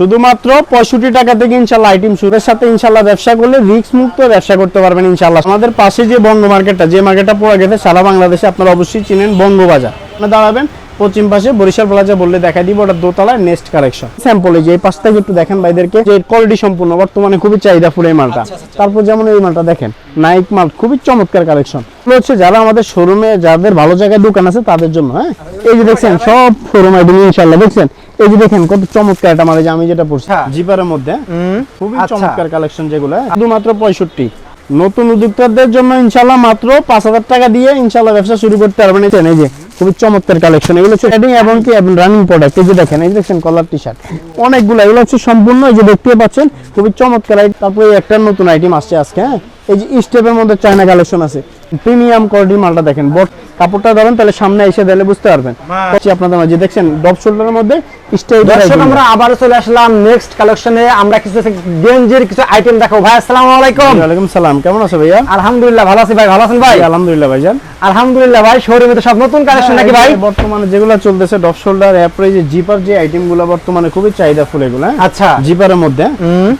শুধুমাত্র পঁয়ষট্টি টাকা থেকে ইনশাল্লাহ আইটেম শুরুর সাথে ইনশাল্লাহ ব্যবসা করলে রিস্ক মুক্ত ব্যবসা করতে পারবেন ইনশাল্লাহ। আমাদের পাশে যে বঙ্গ মার্কেটটা যে মার্কেটটা পড়ে গেছে সারা বাংলাদেশে আপনারা অবশ্যই চিনেন বঙ্গবাজার আপনি দাঁড়াবেন পশ্চিম পাশে বরিশাল প্লাজা বললে দেখা দিব ওটা দোতলায় নেক্সট কালেকশন স্যাম্পল এই যে এই পাশ থেকে একটু দেখেন ভাইদেরকে যে কোয়ালিটি সম্পূর্ণ বর্তমানে খুবই চাহিদা ফুল এই মালটা। তারপর যেমন এই মালটা দেখেন নাইক মাল খুবই চমৎকার কালেকশন হচ্ছে যারা আমাদের শোরুমে যাদের ভালো জায়গায় দোকান আছে তাদের জন্য হ্যাঁ? এই যে দেখছেন সব শোরুম আইটেম ইনশাল্লাহ দেখছেন? এই যে দেখেন কত চমৎকার এটা যে আমি যেটা পড়ছি হ্যাঁ। জিপারের মধ্যে খুবই আচ্ছা। চমৎকার কালেকশন যেগুলো হ্যাঁ। শুধুমাত্র পঁয়ষট্টি নতুন উদ্যোক্তাদের জন্য ইনশাল্লাহ মাত্র পাঁচ হাজার টাকা দিয়ে ইনশাল্লাহ ব্যবসা শুরু করতে পারবেন এই যে, খুবই চমৎকার কালেকশন এগুলো হচ্ছে এবং কি রানিং প্রোডাক্ট এই যে দেখেন এই দেখছেন কলার টি শার্ট অনেকগুলো এগুলো হচ্ছে সম্পূর্ণ এই যে দেখতে পাচ্ছেন খুবই চমৎকার। তারপরে একটা নতুন আইটেম আসছে আজকে হ্যাঁ এই যে স্টেপের মধ্যে চায়না কালেকশন আছে প্রিমিয়াম কোয়ালিটি মালটা দেখেন বট কাপড়টা ধরেন তাহলে সামনে এসে দিলে বুঝতে পারবেন। আপনাদের মাঝে দেখছেন ডব শোল্ডারের মধ্যে দর্শক আমরা আবার চলে আসলাম নেক্সট কালেকশনে আমরা কিছু গেঞ্জির কিছু আইটেম দেখাবো। ভাই আসসালামু আলাইকুম। ওয়ালাইকুম সালাম কেমন আছো ভাইয়া? আলহামদুলিল্লাহ ভালো আছি ভাই ভালো আছেন ভাই? আলহামদুলিল্লাহ ভাইজান। আলহামদুলিল্লাহ ভাই শোরুমে তো সব নতুন কালেকশন নাকি ভাই? বর্তমানে যেগুলো চলতেছে ডপ শোল্ডার এরপরে যে জিপার যে আইটেমগুলো বর্তমানে খুবই চাহিদা ফুল এগুলো? আচ্ছা। জিপারের মধ্যে। হুম।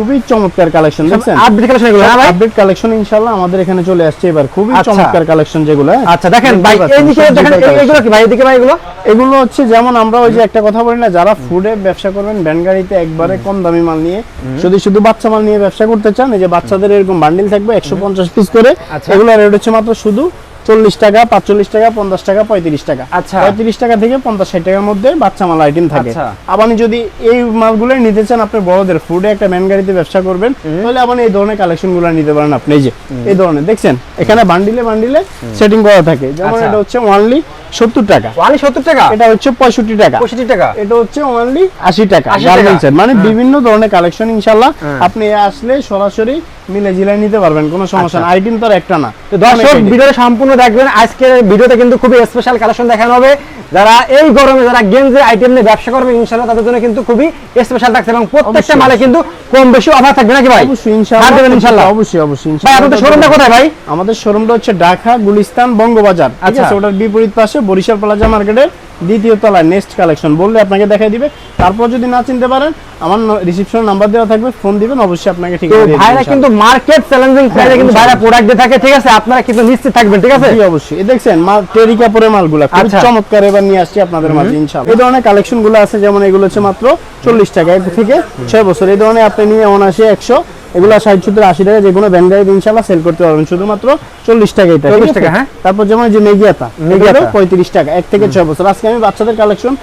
খুবই চমৎকার কালেকশন দেখছেন? আপডেট কালেকশন এগুলো হ্যাঁ ভাই। আপডেট কালেকশন ইনশাআল্লাহ আমাদের এখানে চলে আসছে এবার। খুবই আচ্ছা। চমৎকার কালেকশন যেগুলো হ্যাঁ? আচ্ছা দেখেন ভাই পাচ্ছেন, এই দিকে দেখেন এগুলো কি ভাই এদিকে ভাই এগুলো? এগুলো হচ্ছে যেমন আমরা ওই যে একটা কথা বলি না যারা ফুডে ব্যবসা করবেন ভ্যান গাড়িতে একবারে কম দামি মাল নিয়ে যদি শুধু বাচ্চা মাল নিয়ে ব্যবসা করতে চান এই যে বাচ্চাদের এরকম বান্ডিল থাকবে একশো পঞ্চাশ পিস করে আচ্ছা। এগুলো রেট হচ্ছে মাত্র শুধু চল্লিশ টাকা পাঁচচল্লিশ টাকা পঞ্চাশ টাকা পঁয়ত্রিশ টাকা। আচ্ছা। পঁয়ত্রিশ টাকা থেকে পঞ্চাশ ষাট টাকার মধ্যে বাচ্চা মাল আইটেম থাকে। আচ্ছা। আবার আপনি যদি এই মালগুলো নিতে চান আপনি বড়দের ফুডে একটা ম্যান গাড়িতে ব্যবসা করবেন তাহলে আপনি এই ধরনের কালেকশনগুলো নিতে পারেন আপনি। এই যে এই ধরনের দেখছেন? এখানে বান্ডিলে বান্ডিলে সেটিং করা থাকে। যেমন আচ্ছা। এটা হচ্ছে ওনলি সত্তর টাকা। সত্তর টাকা? এটা হচ্ছে পঁয়ষট্টি টাকা। পঁয়ষট্টি টাকা। এটা হচ্ছে অনলি আশি টাকা। 80 টাকা। গার্মেন্টস মানে বিভিন্ন ধরনের কালেকশন ইনশাল্লাহ হ্যাঁ। আপনি আসলে সরাসরি মিলে নিতে পারবেন কোনো সমস্যা আচ্ছা। না আইটেম তো একটা না। তো দর্শক ভিডিওটা সম্পূর্ণ দেখবেন। আজকের ভিডিওতে কিন্তু খুবই স্পেশাল কালেকশন দেখানো হবে। যারা এই গরমে যারা গেঞ্জের আইটেম নিয়ে ব্যবসা করবে তাদের জন্য কিন্তু খুবই স্পেশাল থাকছে এবং প্রত্যেকটা মালে কিন্তু কম বেশি অফার থাকবে নাকি ভাই? অবশ্যই ইনশাআল্লাহ। ইনশাআল্লাহ। অবশ্যই অবশ্যই ইনশাআল্লাহ। শোরুমটা কোথায় ভাই? আমাদের শোরুমটা হচ্ছে ঢাকা গুলিস্তান বঙ্গবাজার। আচ্ছা। ওটার বিপরীত পাশে বরিশাল প্লাজা মার্কেটের দ্বিতীয় তলায় নেক্সট কালেকশন বললে আপনাকে দেখাই দিবে। তারপর যদি না চিনতে পারেন আমার রিসিপশন নাম্বার দেওয়া থাকবে ফোন দিবেন অবশ্যই আপনাকে ঠিক তো ভাইরা কিন্তু মার্কেট চ্যালেঞ্জিং প্রাইসে কিন্তু ভাইরা প্রোডাক্ট দিয়ে থাকে ঠিক আছে? আপনারা কিন্তু নিশ্চিত থাকবেন ঠিক আছে? জি অবশ্যই। এই দেখছেন মাল টেরি কাপড়ের মালগুলো খুব আচ্ছা। চমৎকার এবার নিয়ে আসছি আপনাদের মাঝে ইনশাআল্লাহ এই ধরনের কালেকশনগুলো আছে যেমন এগুলো হচ্ছে মাত্র চল্লিশ টাকা এক থেকে ছয় বছর। এই ধরনের আপনি নিয়ে অনাশি একশো এগুলো ষাট সত্তর আশি টাকা যে কোনো ব্যান্ডাইড ইনশাল্লাহ সেল করতে পারবেন। শুধুমাত্র চল্লিশ টাকা এটা 40 টাকা, হ্যাঁ। তারপর যেমন এই যে নেগিয়াতা। নেগিয়াতা পঁয়ত্রিশ টাকা এক থেকে ছয় বছর। আজকে আমি বাচ্চাদের কালেকশন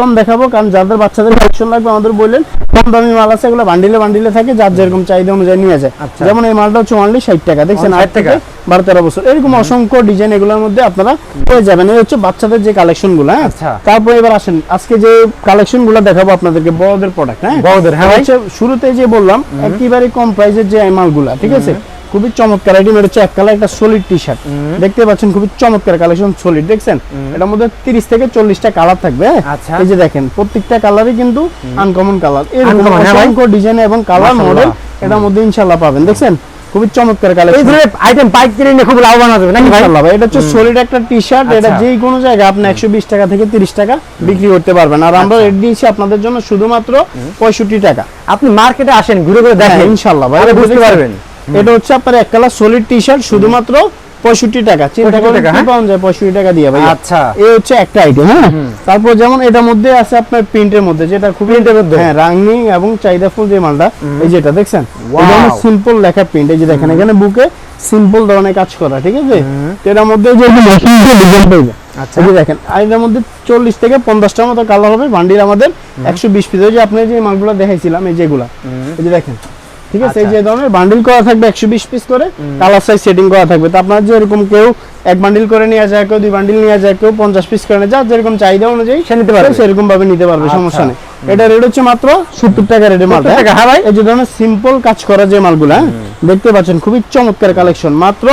কম দেখাবো কারণ যাদের বাচ্চাদের কালেকশন লাগবে আমাদের বললেন কম দামি মাল আছে এগুলো বান্ডিলে বান্ডিলে থাকে যার যেরকম চাহিদা অনুযায়ী নিয়ে যায়। আচ্ছা। যেমন এই মালটা হচ্ছে অনলি ষাট টাকা দেখছেন? আট থেকে বারো তেরো বছর। এরকম অসংখ্য ডিজাইন এগুলোর মধ্যে আপনারা পেয়ে যাবেন। এই হচ্ছে বাচ্চাদের যে কালেকশনগুলো হ্যাঁ? আচ্ছা। তারপর এবার আসেন আজকে যে কালেকশনগুলো দেখাবো আপনাদেরকে বড়দের প্রোডাক্ট হ্যাঁ? বড়দের, হ্যাঁ শুরুতে যে বললাম একেবারে কম প্রাইসের যে মালগুলা ঠিক আছে? খুবই চমৎকার। আইটেম এটা হচ্ছে এক কালার একটা সলিড টি শার্ট দেখতে পাচ্ছেন খুবই চমৎকার কালেকশন সলিড দেখছেন? এটার মধ্যে তিরিশ থেকে চল্লিশটা কালার থাকবে হ্যাঁ? আচ্ছা। এই যে দেখেন প্রত্যেকটা কালারই কিন্তু আনকমন কালার এরকম হ্যাঁ। অসংখ্য ডিজাইন এবং কালার মডেল এটার মধ্যে ইনশাল্লাহ পাবেন দেখছেন? খুবই চমৎকার এই কালেকশন ধরনের আইটেম পাইকারি নিয়ে খুব লাভবান হবে নাকি ভাই? ইনশাআল্লাহ এটা হচ্ছে সলিড একটা টি শার্ট এটা আচ্ছা। যেই কোনো জায়গায় আপনি একশো বিশ টাকা থেকে তিরিশ টাকা বিক্রি করতে পারবেন। আর আমরা আচ্ছা। রেট দিয়েছি আপনাদের জন্য শুধুমাত্র পঁয়ষট্টি টাকা। আপনি মার্কেটে আসেন ঘুরে ঘুরে দেখেন। হ্যাঁ, ইনশাআল্লাহ ভাই বুঝতে পারবেন। এটা হচ্ছে আপনার এক কালার সলিড টি শার্ট শুধুমাত্র পঁয়ষট্টি টাকা চিন্তা করেন কি? পাওয়া যায় পঁয়ষট্টি টাকা দিয়ে ভাই আচ্ছা। এই হচ্ছে একটা আইটেম হ্যাঁ? তারপর যেমন এটার মধ্যে আছে আপনার প্রিন্টের মধ্যে যেটা খুবই হ্যাঁ এবং চাহিদাফুল যে মালটা এই যেটা দেখছেন. সিম্পল লেখা প্রিন্ট এই যে দেখেন এখানে বুকে সিম্পল ধরনের কাজ করা ঠিক আছে? এটার মধ্যে যে ডিজাইন পাইবে আচ্ছা। এই দেখেন এটার মধ্যে চল্লিশ থেকে পঞ্চাশটার মতো কালার হবে বান্ডিল আমাদের একশো বিশ পিস। যে আপনি যে মালগুলো দেখাইছিলাম এই যেগুলা এই যে দেখেন ঠিক আছে? এই আচ্ছা। যে ধরনের বান্ডিল করা থাকবে একশো বিশ পিস করে কালার সাইজ সেটিং করা থাকবে। তো আপনার যে এরকম কেউ এক বান্ডিল করে নিয়ে যায় কেউ দুই বান্ডিল নিয়ে যায় কেউ পঞ্চাশ পিস করে যায় যেরকম চাহিদা অনুযায়ী সে নিতে পারবে। সেরকম ভাবে নিতে পারবে আচ্ছা। সমস্যা নেই। এটা রেট হচ্ছে মাত্র সত্তর টাকা রেটে মাল 70 হ্যাঁ ভাই। এই যে ধরনের সিম্পল কাজ করা যে মালগুলা হ্যাঁ, দেখতে পাচ্ছেন খুবই চমৎকার কালেকশন মাত্র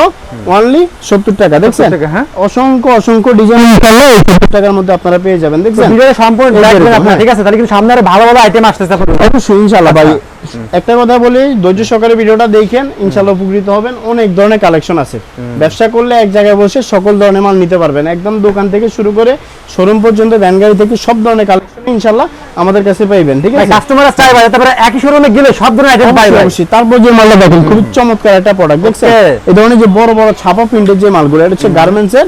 অনলি সত্তর টাকা দেখছেন? হ্যাঁ। অসংখ্য অসংখ্য ডিজাইন ইনশাআল্লাহ এই সত্তর টাকার মধ্যে আপনারা পেয়ে যাবেন দেখছেন? সম্পূর্ণ যে হ্যাঁ। ঠিক আছে? তাহলে কিন্তু সামনে আরও ভালো ভালো আইটেম আসতেছে অবশ্যই ইনশাআল্লাহ ভাই। একটা কথা বলি ধৈর্য সহকারে ভিডিওটা দেখেন ইনশাল্লাহ উপকৃত হবেন। অনেক ধরনের কালেকশন আছে। ব্যবসা করলে এক জায়গায় বসে সকল ধরনের মাল নিতে পারবেন। একদম দোকান থেকে শুরু করে শোরুম পর্যন্ত ভ্যান গাড়ি থেকে সব ধরনের কালেকশন ইনশাল্লাহ আমাদের কাছে পাইবেন ঠিক আছে? কাস্টমার চাই ভাই তারপরে একই শোরুমে গেলে সব ধরনের আইটেম পাইবেন অবশ্যই, তারপর যে মালটা দেখেন। খুব চমৎকার একটা প্রোডাক্ট দেখছেন? এই ধরনের যে বড় বড় ছাপা প্রিন্টের যে মালগুলো এটা হচ্ছে গার্মেন্টস এর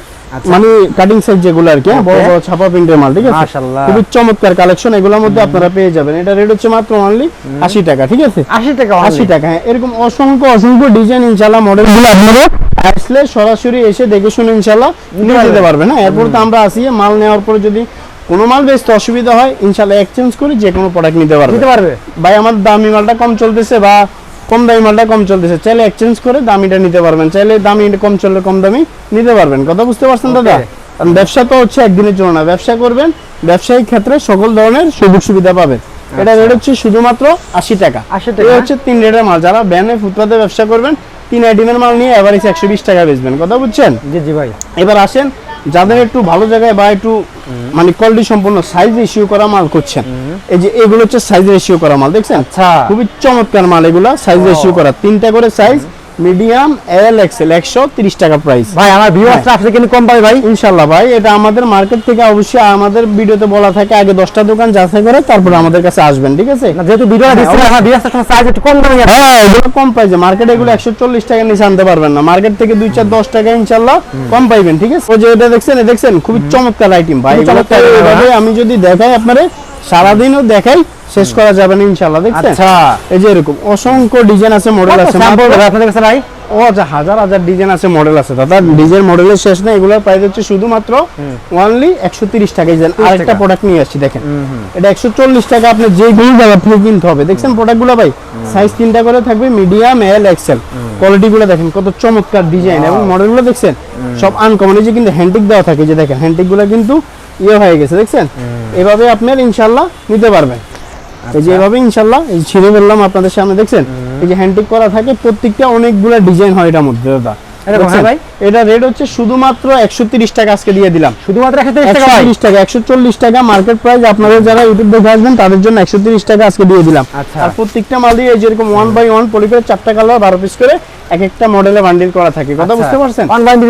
মানে কাটিং সাইজ যেগুলো আর কি হ্যাঁ, বড় বড় ছাপা প্রিন্টের মাল ঠিক আছে? মাশাআল্লাহ। খুবই চমৎকার কালেকশন এগুলোর মধ্যে আপনারা পেয়ে যাবেন। এটা রেট হচ্ছে মাত্র অনলি আশি টাকা ঠিক আছে? আশি টাকা আশি টাকা হ্যাঁ এরকম অসংখ্য অসংখ্য ডিজাইন ইনশাল্লাহ মডেলগুলো আপনারা আসলে সরাসরি এসে দেখে শুনে ইনশাল্লাহ নিয়ে যেতে পারবেন। হ্যাঁ এরপর তো আমরা আসি মাল নেওয়ার পরে যদি কোনো মাল বেচতে অসুবিধা হয় ইনশাল্লাহ এক্সচেঞ্জ করে যে কোনো প্রোডাক্ট নিতে পারবেন দিতে পারবে। ভাই আমার দামি মালটা কম চলতেছে বা কম দামি মালটা কম চলতেছে। চাইলে এক্সচেঞ্জ করে দামিটা নিতে পারবেন। চাইলে দামি কম চললে কম দামি নিতে পারবেন। কথা বুঝতে পারছেন দাদা? কারণ ব্যবসা তো হচ্ছে একদিনের জন্য না। ব্যবসা করবেন ব্যবসায়িক ক্ষেত্রে সকল ধরনের সুযোগ সুবিধা পাবেন। এটা রেট হচ্ছে শুধুমাত্র আশি টাকা। 80 টাকা। হচ্ছে তিন রেটের মাল। যারা ব্যানে ফুটপাতে ব্যবসা করবেন তিন আইটেমের মাল নিয়ে এভারেজ একশো বিশ টাকা বেচবেন। কথা বুঝছেন? জি জি ভাই। এবার আসেন যাদের একটু ভালো জায়গায় বা একটু মানে কোয়ালিটি সম্পূর্ণ সাইজ ইস্যু করা মাল করছেন এই যে এগুলো হচ্ছে সাইজ ইস্যু করা মাল দেখছেন? আচ্ছা। খুবই চমৎকার মাল এগুলা সাইজ ইস্যু করা। তিনটা করে সাইজ মিডিয়াম এল এক্সেল একশো তিরিশ টাকা প্রাইস ভাই আমার ভিউয়ার্সরা আসলে কিন্তু কম পাবে ভাই। ইনশাল্লাহ ভাই এটা আমাদের মার্কেট থেকে অবশ্যই আমাদের ভিডিওতে বলা থাকে আগে দশটা দোকান যাচাই করে তারপরে আমাদের কাছে আসবেন ঠিক আছে? যেহেতু সাইজ একটু কম দামে হ্যাঁ এগুলো কম প্রাইসে মার্কেটে এগুলো একশো চল্লিশ টাকা নিচে আনতে পারবেন না। মার্কেট থেকে দুই চার দশ টাকা ইনশাল্লাহ কম পাইবেন ঠিক আছে? ওই যে এটা দেখছেন দেখছেন খুবই চমৎকার আইটেম ভাই। চমৎকার আমি যদি দেখাই আপনারে সারাদিনও দেখাই শেষ করা যাবে না ইনশাল্লাহ দেখছেন? আচ্ছা। এই যে এরকম অসংখ্য ডিজাইন আছে মডেল আছে আপনাদের কাছে ভাই? ও আচ্ছা হাজার হাজার ডিজাইন আছে মডেল আছে। দাদা ডিজাইন মডেলের শেষ না এগুলোর প্রাইস হচ্ছে শুধুমাত্র ওনলি একশো তিরিশ টাকা। ডিজাইন আরেকটা প্রোডাক্ট নিয়ে আসছি দেখেন। এটা একশো চল্লিশ টাকা আপনি যে কোনো জায়গা থেকে কিনতে হবে। দেখছেন প্রোডাক্টগুলো ভাই? সাইজ তিনটা করে থাকবে মিডিয়াম এল এক্সেল কোয়ালিটি গুলো দেখেন কত চমৎকার ডিজাইন এবং মডেলগুলো দেখছেন? সব আনকমন এই যে কিন্তু হ্যান্ডিক দেওয়া থাকে যে দেখেন হ্যান্ডিকগুলো কিন্তু ইয়ে হয়ে গেছে দেখছেন? এভাবে আপনার ইনশাল্লাহ নিতে পারবেন। এই যে এভাবে ইনশাল্লাহ এই ছিঁড়ে ফেললাম আপনাদের সামনে দেখছেন? এই যে হ্যান্ডিক করা থাকে প্রত্যেকটা অনেকগুলো ডিজাইন হয় এটার মধ্যে দাদা। এরকম, দেখছেন? ভাই? এটা রেট হচ্ছে শুধুমাত্র একশো তিরিশ টাকা আজকে দিয়ে দিলাম। শুধুমাত্র একশো টাকা একশো ভাই তিরিশ টাকা একশো চল্লিশ টাকা মার্কেট প্রাইস আপনাদের যারা ইউটিউব দেখে আসবেন তাদের জন্য একশো তিরিশ টাকা আজকে দিয়ে দিলাম। আচ্ছা। আর প্রত্যেকটা মাল দিয়ে যেরকম ওয়ান বাই ওয়ান পলি করে চারটা কালার বারো পিস করে এক একটা মডেলে বান্ডিল করা থাকে। কথা বুঝতে পারছেন?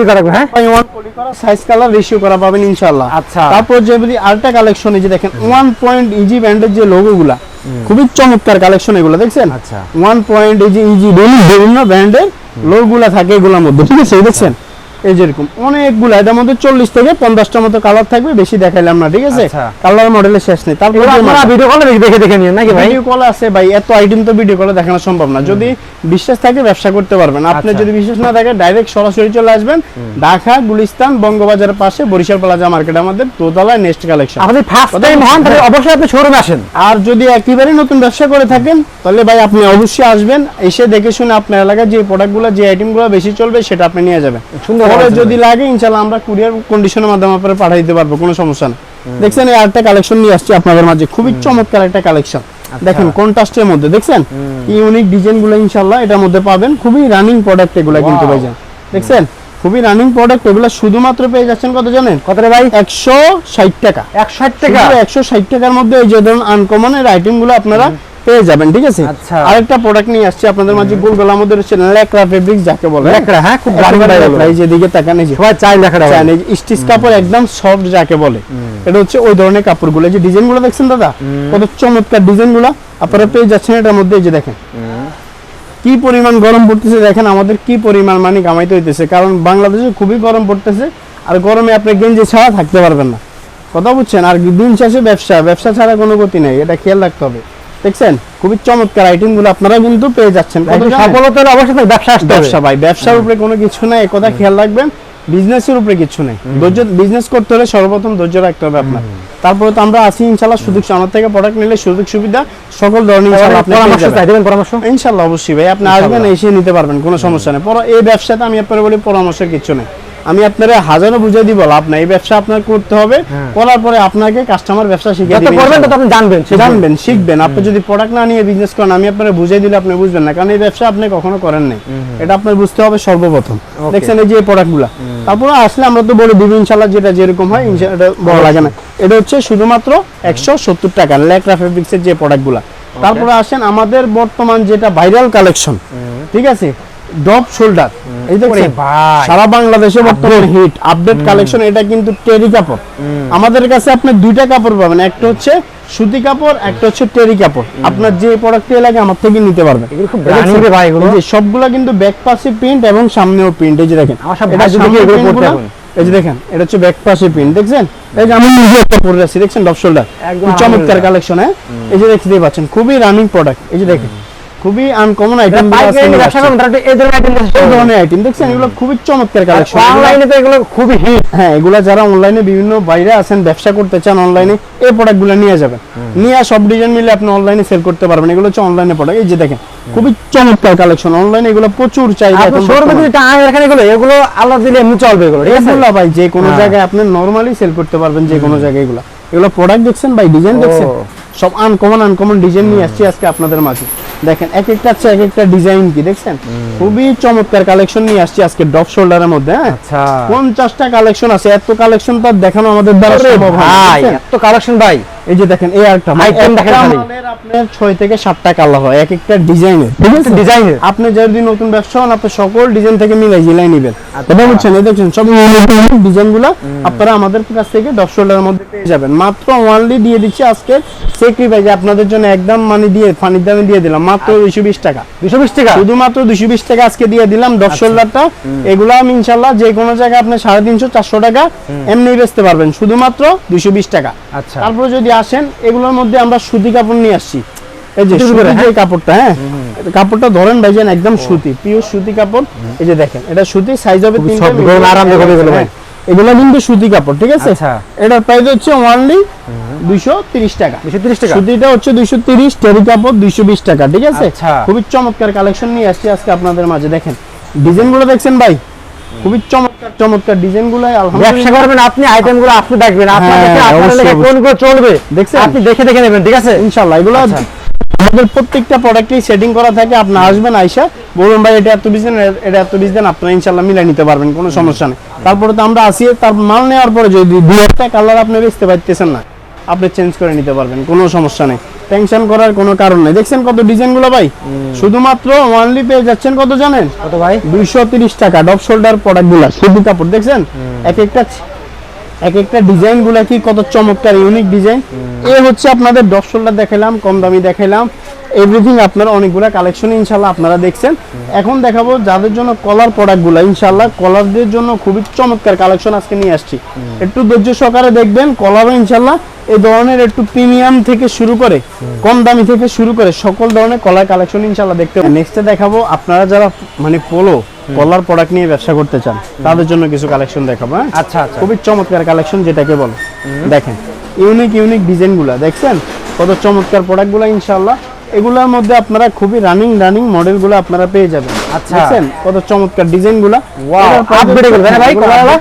করা হ্যাঁ? বাই ওয়ান পলি করা সাইজ কালার রেশিও করা পাবেন ইনশাআল্লাহ আচ্ছা। তারপর যে যদি আরেকটা কালেকশন এই যে দেখেন ওয়ান পয়েন্ট ইজি ব্র্যান্ডের যে লোগোগুলা খুবই চমৎকার কালেকশন এগুলো দেখছেন আচ্ছা। ওয়ান পয়েন্ট এই যে ইজি বিভিন্ন ব্র্যান্ডের লোগোগুলা থাকে এগুলোর মধ্যে ঠিক আছে দেখছেন এই যেরকম অনেকগুলো এটার মধ্যে চল্লিশ থেকে পঞ্চাশটার মতো কালার থাকবে বেশি দেখাইলাম না ঠিক আছে? আচ্ছা। কালার মডেলের শেষ নেই। তারপর ভিডিও কলে দেখে দেখে নিন নাকি ভাই? ভিডিও কল আছে ভাই এত আইটেম তো ভিডিও কলে দেখানো সম্ভব না। যদি বিশ্বাস থাকে ব্যবসা করতে পারবেন। আপনি আচ্ছা। যদি বিশ্বাস না থাকে ডাইরেক্ট সরাসরি চলে আসবেন। ঢাকা গুলিস্তান বঙ্গবাজারের পাশে বরিশাল প্লাজা মার্কেট আমাদের দোতলায় নেক্সট কালেকশন আপনি ফার্স্ট টাইম হন তাহলে অবশ্যই আপনি শোরুমে আসেন। আর যদি একেবারে নতুন ব্যবসা করে থাকেন তাহলে ভাই আপনি অবশ্যই আসবেন এসে দেখে শুনে আপনার এলাকায় যে প্রোডাক্টগুলো যে আইটেমগুলো বেশি চলবে সেটা আপনি নিয়ে যাবেন। সুন্দর পরে যদি লাগে ইনশাআল্লাহ আমরা কুরিয়ার কন্ডিশনের মাধ্যমে আপনারা পাঠিয়ে দিতে পারব কোনো সমস্যা নেই। দেখছেন এই আরেকটা কালেকশন নিয়ে আসছি আপনাদের মাঝে খুবই চমৎকার একটা কালেকশন আচ্ছা। দেখেন কন্ট্রাস্টের মধ্যে দেখছেন? ইউনিক ডিজাইনগুলো ইনশাআল্লাহ এটার মধ্যে পাবেন। খুবই রানিং প্রোডাক্ট এগুলো কিন্তু Wow. ভাইজান। দেখছেন? খুবই রানিং প্রোডাক্ট এগুলো শুধুমাত্র পেয়ে যাচ্ছেন কত জানেন? কত রে ভাই? একশো ষাট টাকা। একশো ষাট টাকা? একশো ষাট টাকার মধ্যে এই যে ধরুন আনকমন এর আইটেমগুলো আপনারা পেয়ে যাবেন ঠিক আছে? আচ্ছা। আরেকটা প্রোডাক্ট নিয়ে আসছি আপনাদের মাঝে গোল গলার মধ্যে হচ্ছে লেকরা ফেব্রিক যাকে বলে। লেকড়া, হ্যাঁ, খুব ভাই বলো। লেকড়া, এই যে দিকে তাকান এই সবাই চাই স্টিচ কাপড় একদম সফট যাকে বলে। এটা হচ্ছে ওই ধরনের কাপড়গুলো। যে দেখছেন দাদা? কত চমৎকার আপনারা পেয়ে যাচ্ছেন এটার মধ্যে এই যে দেখেন। কি পরিমাণ গরম পড়তেছে দেখেন আমাদের কি পরিমাণ মানে কামাইতে হইতেছে। কারণ বাংলাদেশে খুবই গরম পড়তেছে আর গরমে আপনি গেঞ্জি ছাড়া থাকতে পারবেন না। কথা বুঝছেন? আর দিন শেষে ব্যবসা ব্যবসা ছাড়া কোনো গতি নেই। এটা খেয়াল রাখতে হবে। দেখছেন? খুবই চমৎকার আইটেমগুলো আপনারা কিন্তু পেয়ে যাচ্ছেন। কত একটু জানেন? সফলতা হলে অবশ্যই ব্যবসা আসতে ব্যবসা ভাই ব্যবসার উপরে কোনো কিছু নাই এ কথা খেয়াল রাখবেন। বিজনেসের উপরে কিছু নেই। ধৈর্য বিজনেস করতে হলে সর্বপ্রথম ধৈর্য রাখতে হবে আপনার। তারপরে তো আমরা আসি ইনশাল্লাহ সুযোগ আমার থেকে প্রোডাক্ট নিলে সুযোগ সুবিধা সকল ধরনের। পরামর্শ ইনশাল্লাহ অবশ্যই ভাই আপনি আসবেন এসে নিতে পারবেন কোনো সমস্যা নেই। পরে এই ব্যবসাতে আমি আপনার বলি পরামর্শের কিছু নেই। আমি আপনারা হাজারো বুঝাই দিব লাভ নাই। এই ব্যবসা আপনার করতে হবে। হ্যাঁ। করার পরে আপনাকে কাস্টমার ব্যবসা শিখিয়ে যত দিবে করবেন তত আপনি জানবেন। জানবেন শিখবেন। আপনি যদি প্রোডাক্ট না নিয়ে বিজনেস করেন আমি আপনার বুঝিয়ে দিলে আপনি বুঝবেন না। কারণ এই ব্যবসা আপনি কখনো করেন নাই। এটা আপনার বুঝতে হবে সর্বপ্রথম. দেখছেন এই যে প্রোডাক্টগুলো তারপরে আসলে আমরা তো বলে দিব ইনশাল্লাহ যেটা যেরকম হয় এটা বড় লাগে না। এটা হচ্ছে শুধুমাত্র একশো সত্তর টাকা লেকরা ফেব্রিক্সের যে প্রোডাক্টগুলো তারপরে আসেন আমাদের বর্তমান যেটা ভাইরাল কালেকশন ঠিক আছে? শোল্ডার। এই দেখছেন। সারা বাংলাদেশে বর্তমান হিট আপডেট কালেকশন এটা কিন্তু টেরি কাপড়। আমাদের কাছে আপনি দুইটা কাপড় পাবেন একটা হচ্ছে সুতি কাপড় একটা হচ্ছে টেরি কাপড়। আপনার যে লাগে আমার থেকে নিতে পারবেন। সবগুলা কিন্তু ব্যাক পাশে প্রিন্ট এবং সামনেও প্রিন্ট এই যে দেখেন। এই যে দেখেন এটা হচ্ছে ব্যাক পাশে প্রিন্ট দেখছেন? এই যে আমি নিজে একটা পরে আছি দেখছেন? Depth shoulder. চমৎকার কালেকশন হ্যাঁ? এই যে দেখতে পাচ্ছেন খুবই রানিং প্রোডাক্ট এই যে দেখেন। খুবই আনকমন আইটেম এই ধরনের আইটেম দেখছেন? এগুলো খুবই চমৎকার কালেকশন অনলাইনে তো এগুলো খুবই হিট হ্যাঁ এগুলা যারা অনলাইনে বিভিন্ন বাইরে আছেন ব্যবসা করতে চান অনলাইনে এই প্রোডাক্টগুলো নিয়ে যাবেন। নিয়ে সব ডিজাইন মিলে আপনি অনলাইনে সেল করতে পারবেন। এগুলো হচ্ছে অনলাইনে প্রোডাক্ট এই যে দেখেন খুবই চমৎকার কালেকশন অনলাইনে এগুলো প্রচুর চাহিদা এখন শোরুমে যদি রাখেন এগুলো এগুলো আল্লাহ দিলে এমনি চলবে এগুলো ঠিক আছে? ভাই যে কোনো হ্যাঁ। জায়গায় আপনি নরমালি সেল করতে পারবেন যে কোনো জায়গায় এগুলো। এগুলো প্রোডাক্ট দেখছেন ভাই ডিজাইন দেখছেন। সব আনকমন আনকমন ডিজাইন নিয়ে আসছি আজকে আপনাদের মাঝে। দেখেন এক একটা আছে এক একটা ডিজাইন কি দেখছেন? খুবই চমৎকার কালেকশন নিয়ে আসছি আজকে ডপ শোল্ডারের মধ্যে হ্যাঁ? আচ্ছা। পঞ্চাশটা কালেকশন আছে এত কালেকশন তো দেখানো আমাদের দ্বারা সম্ভব হয় ভাই এত কালেকশন ভাই। এই যে দেখেন এই একটা Item দেখেন খালি। আপনার ছয় থেকে সাতটা কালার হয় এক একটা ডিজাইনের ঠিক আছে? ডিজাইনের আপনি যদি নতুন ব্যবসা হন আপনি সকল ডিজাইন থেকে মিলাই জিলাই নিবেন। আচ্ছা। কথা বুঝছেন এই দেখছেন সব ডিজাইনগুলা আপনারা আমাদের কাছ থেকে দশ ডলারের মধ্যে পেয়ে যাবেন। মাত্র ওয়ানলি দিয়ে দিচ্ছি আজকে আপনাদের জন্য একদম মানে দিয়ে ফানির দামে দিয়ে দিলাম। মাত্র দুইশো বিশ টাকা। দুশো বিশ টাকা? শুধুমাত্র দুশো বিশ টাকা আজকে দিয়ে দিলাম দশ শোল্ডারটা এগুলো আমি ইনশাল্লাহ যে কোনো জায়গায় আপনি সাড়ে তিনশো চারশো টাকা এমনি বেচতে পারবেন। শুধুমাত্র দুশো বিশ টাকা। আচ্ছা। তারপরে যদি আসেন এগুলোর মধ্যে আমরা সুতি কাপড় নিয়ে আসছি। এই যে হ্যাঁ? কাপড়টা হ্যাঁ? কাপড়টা ধরেন ভাইজান একদম সুতি পিওর সুতি কাপড়। এই যে দেখেন এটা সুতি সাইজ হবে এগুলো ভাই। হ্যাঁ, এগুলো কিন্তু সুতি কাপড় ঠিক আছে? আচ্ছা। এটার প্রাইস হচ্ছে অনলি দুইশো তিরিশ টাকা। দুশো তিরিশ টাকা? সুতিটা হচ্ছে দুইশো তিরিশ টেরি কাপড় দুইশো বিশ টাকা ঠিক আছে? আচ্ছা। খুবই চমৎকার কালেকশন নিয়ে আসছি আজকে আপনাদের মাঝে। দেখেন ডিজাইনগুলো দেখছেন ভাই? খুবই চমৎকার চমৎকার ব্যবসা করবেন আপনি দেখবেন আপনার হ্যাঁ, আপনার চলবে দেখছেন? আপনি দেখে দেখে নেবেন ঠিক আছে? ইনশাল্লাহ এগুলো আচ্ছা। আমাদের প্রত্যেকটা প্রোডাক্টই সেটিং করা থাকে আপনি আসবেন আইসা। বলুন ভাই এটা এত বিশ দেন এটা এত বিশ দেন আপনারা ইনশাল্লাহ মিলাই নিতে পারবেন কোনো সমস্যা নেই। তারপরে তো আমরা আসি তার মাল নেওয়ার পরে যদি দু একটা কালার আপনি বেচতে পারতেছেন না আপনি চেঞ্জ করে নিতে পারবেন কোনো সমস্যা নেই। টেনশন করার কোনো কারণ নেই। দেখছেন কত ডিজাইনগুলো ভাই শুধুমাত্র ওয়ানলি পেয়ে যাচ্ছেন কত জানেন? কত ভাই? দুইশো তিরিশ টাকা ডপ শোল্ডার প্রোডাক্টগুলা সুতি কাপড় দেখছেন? এক একটা এক একটা ডিজাইনগুলো কি কত চমৎকার ইউনিক ডিজাইন এ হচ্ছে আপনাদের ডপ শোল্ডার দেখাইলাম কম দামি দেখাইলাম এভরিথিং আপনারা অনেকগুলা কালেকশন ইনশাল্লাহ আপনারা দেখছেন। এখন দেখাবো যাদের জন্য কলার প্রোডাক্টগুলা ইনশাল্লাহ কলারদের জন্য খুবই চমৎকার কালেকশন আজকে নিয়ে আসছি। একটু ধৈর্য সহকারে দেখবেন কলারও ইনশাল্লাহ এই ধরনের একটু প্রিমিয়াম থেকে শুরু করে কম দামি থেকে শুরু করে সকল ধরনের কলার কালেকশন ইনশাল্লাহ দেখতে নেক্সটে দেখাবো আপনারা যারা মানে পোলো কলার প্রোডাক্ট নিয়ে ব্যবসা করতে চান তাদের জন্য কিছু কালেকশন দেখাবো হ্যাঁ? আচ্ছা আচ্ছা। খুবই চমৎকার কালেকশন যেটাকে বলো। দেখেন ইউনিক ইউনিক ডিজাইনগুলা দেখছেন? কত চমৎকার প্রোডাক্টগুলা ইনশাল্লাহ এগুলোর মধ্যে আপনারা খুবই রানিং রানিং মডেলগুলো আপনারা পেয়ে যাবেন। আচ্ছা। দেখছেন কত চমৎকার ডিজাইনগুলা Wow, তাই ভাই?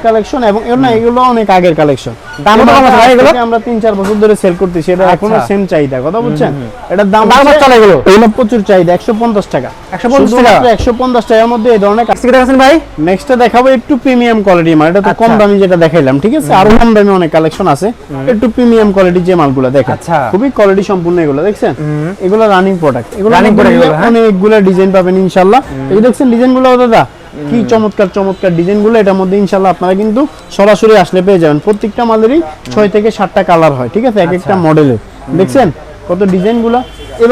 কালেকশন এবং না এগুলো অনেক আগের কালেকশন দাম কত ভাই এগুলো? আমরা তিন চার বছর ধরে সেল করতেছি এটা এখনও। সেম চাহিদা কথা বুঝছেন এটার দাম দাম কত চলে এগুলো? এগুলো প্রচুর চাহিদা একশো পঞ্চাশ টাকা 150 টাকা? একশো পঞ্চাশ টাকার মধ্যে এই ধরনের আজকে দেখাচ্ছেন ভাই নেক্সটে দেখাবো একটু প্রিমিয়াম কোয়ালিটি মাল এটা তো কম আচ্ছা। দামি যেটা দেখাইলাম ঠিক আছে আরও কম দামি অনেক কালেকশন আছে একটু প্রিমিয়াম কোয়ালিটি যে মালগুলো দেখেন আচ্ছা। খুবই কোয়ালিটি সম্পূর্ণ এগুলো দেখছেন এগুলো রানিং প্রোডাক্ট এগুলো Running product হ্যাঁ? অনেকগুলো ডিজাইন পাবেন ইনশাআল্লাহ এই দেখছেন ডিজাইনগুলো দাদা? কি চমৎকার চমৎকার ডিজাইনগুলো এটার মধ্যে ইনশাল্লাহ আপনারা কিন্তু সরাসরি আসলে পেয়ে যাবেন। প্রত্যেকটা মালেরই ছয় থেকে সাতটা কালার হয় ঠিক আছে? এক একটা মডেলের দেখছেন? কত ডিজাইন এই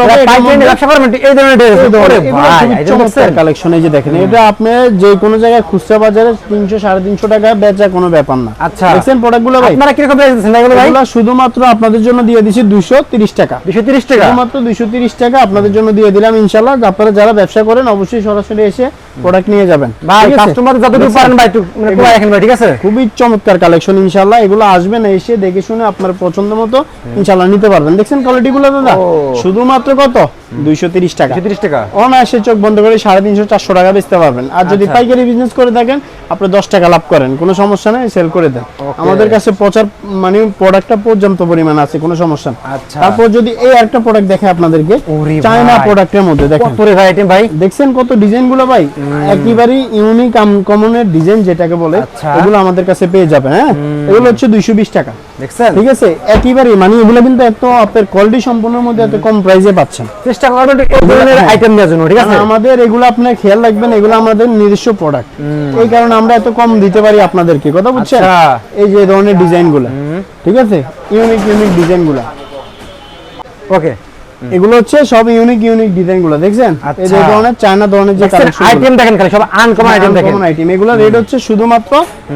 ধরনের কালেকশন এই যে দেখেন এটা আপনি যে কোনো জায়গায় খুচরা বাজারে তিনশো সাড়ে তিনশো টাকা বেচা কোনো ব্যাপার না। আচ্ছা। দেখছেন প্রোডাক্টগুলো ভাই? আপনারা কীরকম প্রাইস দিচ্ছেন এগুলো ভাই? শুধুমাত্র আপনাদের জন্য দিয়ে দিচ্ছি দুইশো তিরিশ টাকা। দুশো তিরিশ টাকা? শুধুমাত্র দুইশো তিরিশ টাকা আপনাদের জন্য দিয়ে দিলাম ইনশাল্লাহ আপনারা যারা ব্যবসা করেন অবশ্যই সরাসরি এসে প্রোডাক্ট নিয়ে যাবেন। ভাই কাস্টমার যতটুকু পারেন ভাই একটু মানে কোয়া রাখেন ভাই ঠিক আছে? খুবই চমৎকার কালেকশন ইনশাল্লাহ এগুলো আসবেন এসে দেখে শুনে আপনার পছন্দ মতো ইনশাল্লাহ নিতে পারবেন। দেখছেন কোয়ালিটি গুলো দাদা? শুধুমাত্র কত? দুইশো তিরিশ টাকা। দুশো তিরিশ টাকা। অনায়াসে চোখ বন্ধ করে সাড়ে তিনশো চারশো টাকা বেচতে পারবেন। আর যদি আচ্ছা। পাইকারি বিজনেস করে থাকেন আপনি দশ টাকা লাভ করেন। কোনো সমস্যা নেই সেল করে দেন। আমাদের কাছে প্রচার মানে প্রোডাক্টটা পর্যাপ্ত পরিমাণ আছে কোনো সমস্যা আচ্ছা। তারপর যদি এই একটা প্রোডাক্ট দেখে আপনাদেরকে চায়না। প্রোডাক্টের মধ্যে দেখেন। কত আইটেম ভাই দেখছেন কত ডিজাইনগুলো ভাই? একেবারেই ইউনিক আনকমনের ডিজাইন যেটাকে বলে আচ্ছা। এগুলো আমাদের কাছে পেয়ে যাবেন হ্যাঁ? এগুলো হচ্ছে দুইশো বিশ টাকা। দেখছেন ঠিক আছে? একেবারেই মানে এগুলো কিন্তু এত আপনার কোয়ালিটি সম্পূর্ণের মধ্যে এত কম প্রাইসে পাচ্ছেন। চেষ্টা করবেন এই ধরনের হ্যাঁ। আইটেম নেওয়ার জন্য ঠিক আছে? আমাদের এগুলো আপনার খেয়াল রাখবেন এগুলো আমাদের নিজস্ব প্রোডাক্ট এই কারণে আমরা এত কম দিতে পারি আপনাদেরকে কথা বুঝছেন? আচ্ছা। এই যে ধরনের ডিজাইনগুলা। ঠিক আছে? Unique unique ডিজাইনগুলা। ওকে এগুলো হচ্ছে সব ইউনিক ইউনিক ডিজাইনগুলো দেখছেন? এই যে আচ্ছা। ধরনের চায়না ধরনের যে কালেকশন আইটেম দেখেন খালি সব আনকমন আইটেম দেখেন। আইটেম এগুলো রেট হচ্ছে শুধুমাত্র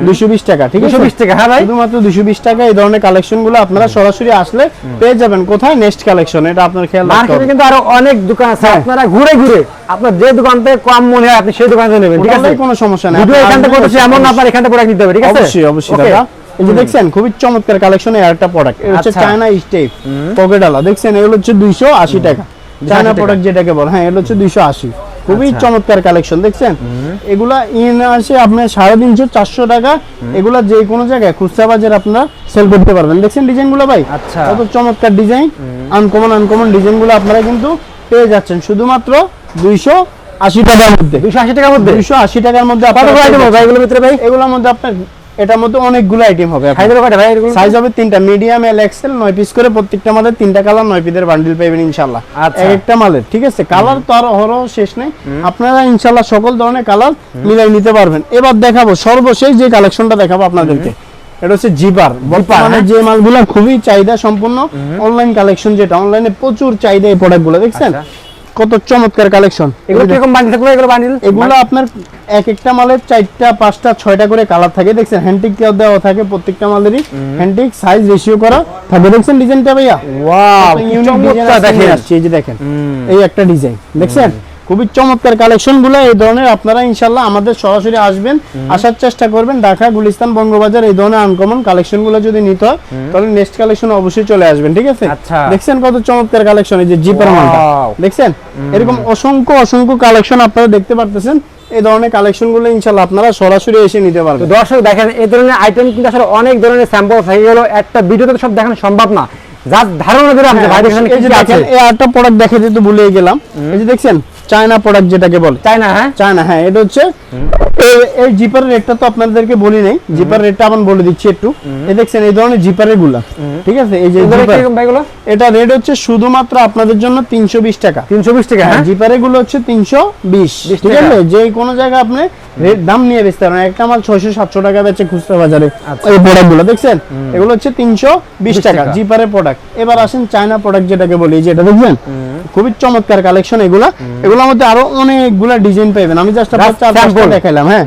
220 টাকা ঠিক আছে? 220 টাকা, হ্যাঁ ভাই? শুধুমাত্র 220 টাকা এই ধরনের কালেকশনগুলো আপনারা সরাসরি আসলে পেয়ে যাবেন। কোথায়? নেক্সট কালেকশন এটা আপনার খেয়াল রাখতে মার্কেটে কিন্তু আরও অনেক দোকান আছে হ্যাঁ। আপনারা ঘুরে ঘুরে আপনার যে দোকান থেকে কম মনে হয় আপনি সেই দোকান থেকে নেবেন ঠিক আছে? কোনো সমস্যা নাই। ভিডিও এখান থেকে করতেছি এমন না আপনার এখান থেকে প্রোডাক্ট নিতে হবে ঠিক আছে? অবশ্যই অবশ্যই দাদা। এই যে দেখছেন খুবই চমৎকার একটা প্রোডাক্ট এটা হচ্ছে। চায়না স্টেপ পকেটালা দেখছেন এগুলো হচ্ছে 280 টাকা। চায়না প্রোডাক্ট যেটাকে বলে হ্যাঁ এটা হচ্ছে 280 খুবই আচ্ছা। চমৎকার কালেকশন দেখছেন? এগুলা ইন আসে আপনার সাড়ে তিনশো চারশো টাকা। এগুলা যে কোনো জায়গায় খুচরা বাজার আপনারা সেল করতে পারবেন। দেখছেন ডিজাইনগুলো ভাই? আচ্ছা। কত চমৎকার ডিজাইন আনকমন আনকমন ডিজাইনগুলো আপনারা কিন্তু পেয়ে যাচ্ছেন। শুধুমাত্র দুইশো আশি টাকার মধ্যে। 280 টাকার মধ্যে? দুইশো আশি টাকার মধ্যে আপনারা। এগুলোর ভিতরে ভাই? এগুলোর মধ্যে আপনার এটার মধ্যে অনেকগুলো আইটেম হবে। সাইজ হবে তিনটা মিডিয়াম এল এক্সেল নয় পিস করে প্রত্যেকটা মালের তিনটা কালার নয় পিসের বান্ডিল পাবেন ইনশাল্লাহ আচ্ছা। এক একটা মালের ঠিক আছে? কালার তো আর হরো শেষ নেই। আপনারা ইনশাল্লাহ সকল ধরনের কালার মিলাই নিতে পারবেন। এবার দেখাবো সর্বশেষ যে কালেকশনটা দেখাবো আপনাদেরকে। এটা হচ্ছে জিপার বর্তমানে হ্যাঁ? যে মালগুলো খুবই চাহিদা সম্পূর্ণ অনলাইন কালেকশন যেটা অনলাইনে প্রচুর চাহিদা এই প্রোডাক্টগুলো দেখছেন? আচ্ছা। কত চমৎকার কালেকশন এগুলো কীরকম বান্ডিল থাকবে? এগুলো বান্ডিল এগুলো আপনার এক একটা মালের চারটা পাঁচটা ছয়টা করে কালার থাকে। দেখছেন হ্যান্ডিক দেওয়া থাকে প্রত্যেকটা মালেরই। হ্যান্ডিক সাইজ রেশিও করা থাকে দেখছেন ডিজাইনটা ভাইয়া? ওয়াও ইউনিক ডিজাইন দেখেন। এই যে দেখেন। এই একটা ডিজাইন দেখছেন? খুবই চমৎকার কালেকশনগুলো এই ধরনের আপনারা ইনশাল্লাহ আমাদের সরাসরি আসবেন আসার চেষ্টা করবেন। ঢাকা গুলিস্তান বঙ্গবাজার এই ধরনের আনকমন কালেকশনগুলো যদি নিতে হয় তাহলে নেক্সট কালেকশন অবশ্যই চলে আসবেন ঠিক আছে? আচ্ছা। দেখছেন কত চমৎকার কালেকশন এই যে জিপার মালটা। দেখছেন? এরকম অসংখ্য অসংখ্য কালেকশন আপনারা দেখতে পারতেছেন। এই ধরনের কালেকশনগুলো ইনশাল্লাহ আপনারা সরাসরি এসে নিতে তো পারবেন দর্শক দেখেন এই ধরনের আইটেম কিন্তু আসলে অনেক ধরনের স্যাম্পল থাকে। গেল একটা ভিডিওতে সব দেখানো সম্ভব না। যার ধারণা ধরে আপনি ভাই দেখেন এই যে দেখেন এই আরেকটা প্রোডাক্ট দেখে দিতে ভুলে গেলাম। এই যে দেখছেন? চায়না প্রোডাক্ট যেটাকে বলে। চাই না হ্যাঁ? চায়না হ্যাঁ এটা হচ্ছে এই- জিপার রেটটা তো আপনাদেরকে বলি নাই। জিপার রেটটা আমি বলে দিচ্ছি একটু। এই দেখছেন এই ধরনের জিপারেরগুলা ঠিক আছে? এই যে এগুলো জিপার কীরকম ভাই এটা রেট হচ্ছে শুধুমাত্র আপনাদের জন্য তিনশো বিশ টাকা। 320 টাকা হ্যাঁ? জিপারেরগুলো হচ্ছে তিনশো বিশ। ঠিক আছে? যে কোনো জায়গায় আপনি রেট দাম নিয়ে বেচতে পারেন। একটা মাল ছয়শো সাতশো টাকা বেচে খুচরা বাজারে আচ্ছা। এই প্রোডাক্টগুলো দেখছেন এগুলো হচ্ছে তিনশো বিশ টাকা টাকা। জিপারের প্রোডাক্ট এবার আসেন চায়না প্রোডাক্ট যেটাকে বলি এই যে এটা দেখবেন খুবই চমৎকার কালেকশন এগুলা এগুলোর মধ্যে আরও অনেকগুলা ডিজাইন পাবেন আমি জাস্ট আপনার চার পাঁচটা দেখাইলাম হ্যাঁ?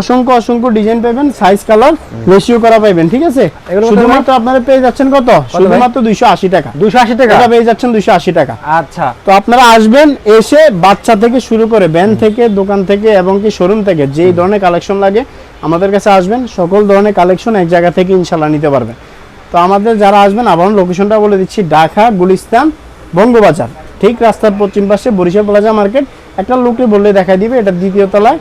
অসংখ্য অসংখ্য ডিজাইন পাবেন সাইজ কালার রেশিও করা পাবেন ঠিক আছে? শুধুমাত্র আপনারা পেয়ে যাচ্ছেন কত? শুধুমাত্র দুইশো আশি টাকা। 280 টাকা? এটা পেয়ে যাচ্ছেন দুইশো আশি টাকা। আচ্ছা। তো আপনারা আসবেন এসে বাচ্চা থেকে শুরু করে ব্যান থেকে দোকান থেকে এবং কি শোরুম থেকে যেই ধরনের কালেকশন লাগে আমাদের কাছে আসবেন। সকল ধরনের কালেকশন এক জায়গা থেকে ইনশাল্লাহ নিতে পারবেন। তো আমাদের যারা আসবেন আবার লোকেশনটা বলে দিচ্ছি ঢাকা গুলিস্তান বঙ্গবাজার। ঠিক রাস্তার পশ্চিম পাশে বরিশাল প্লাজা মার্কেট। একটা লোকে বললে দেখা দিবে, এটা দ্বিতীয় তলায়।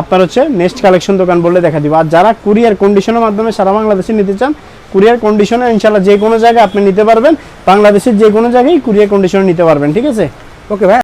আপনার হচ্ছে নেক্সট কালেকশন দোকান বললে দেখা দিবে। আর যারা কুরিয়ার কন্ডিশনের মাধ্যমে সারা বাংলাদেশে নিতে চান, কুরিয়ার কন্ডিশনে ইনশাল্লাহ যে কোনো জায়গায় আপনি নিতে পারবেন। বাংলাদেশের যে কোনো জায়গায় কুরিয়ার কন্ডিশনে নিতে পারবেন, ঠিক আছে? ওকে ভাই।